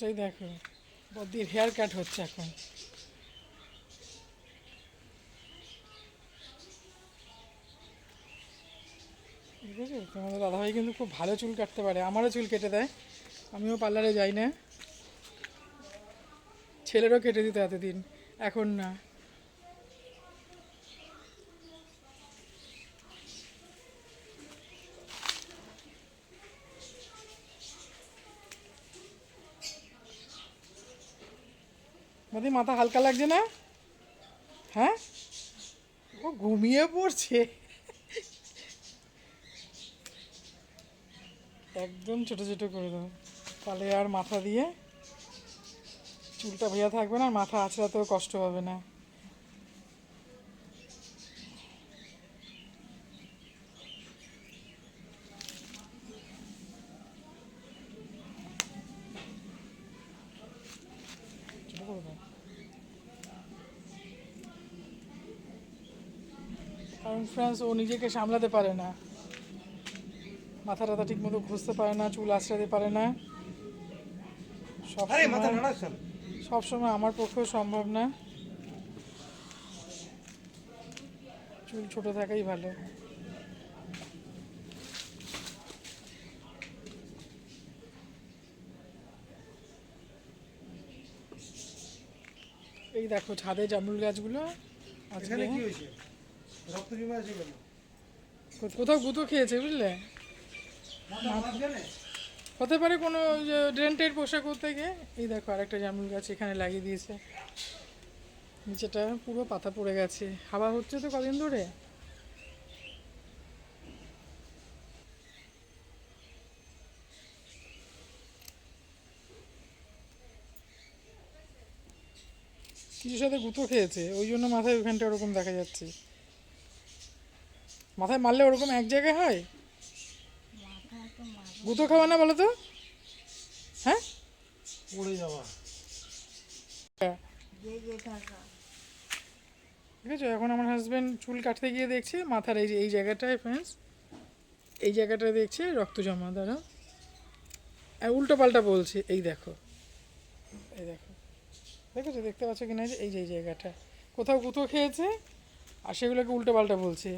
সেই দেখো বদির hair cut হচ্ছে এখন। বুঝেছ তোমাদের দাদাভাই কিন্তু খুব ভালো চুল কাটতে পারে, আমারও চুল কেটে দেয়, আমিও পার্লারে যাই না। ছেলেরও কেটে দিত এতদিন, এখন না। মোদি মাথা হালকা লাগছে না? হ্যাঁ? ও ঘুমিয়ে পড়ছে। একদম ছোট ছোট করে দাও। তাহলে আর মাথা দিয়ে চুলটা ভেজা থাকবে না, আর মাথা আছড়াতেও কষ্ট হবে না। ছোট করে দাও কারণ ফ্রেন্ডস ও নিজেকে সামলাতে পারে না। মাথা টাথা ঠিক মতো ঘষতে পারে না চুল আঁচড়াতে পারে না। সব সময় সব সময় আমার পক্ষেও সম্ভব না। চুল ছোট থাকাই ভালো। এই দেখো ছাদে জামরুল গাছগুলো এখানে কি হয়েছে? রক্ত জমে আছে কেন? কোথাও গুঁতো খেয়েছে বুঝলে? হতে পারে কোনো ড্রেন্টের পোশাক করতে গিয়ে। এই দেখো আরেকটা জামরুল গাছ এখানে লাগিয়ে দিয়েছে। নিচেটা পুরো পাতা পড়ে গেছে। হাওয়া হচ্ছে তো কদিন ধরে? কিছুর সাথে গুঁতো খেয়েছে? ওই জন্য মাথায় ওখানটা ওরকম দেখা যাচ্ছে। মাথায় মারলে ওরকম এক জায়গায় হয়? গুঁতো খাওয়া না বলো তো? হ্যাঁ? পড়ে যাওয়া। ঠিক আছে এখন আমার হাজব্যান্ড চুল কাটতে গিয়ে দেখছে মাথার এই যে এই জায়গাটায় ফ্রেন্ডস এই জায়গাটায় দেখছে রক্ত জমা দ্বারা আর উল্টো পাল্টা বলছে এই দেখো। এই দেখো। দেখেছ? দেখতে পাচ্ছ কিনা? এই যে, এই জায়গাটা। কোথাও গুঁতো খেয়েছে, আর সেগুলোকে উল্টো পাল্টা বলছে।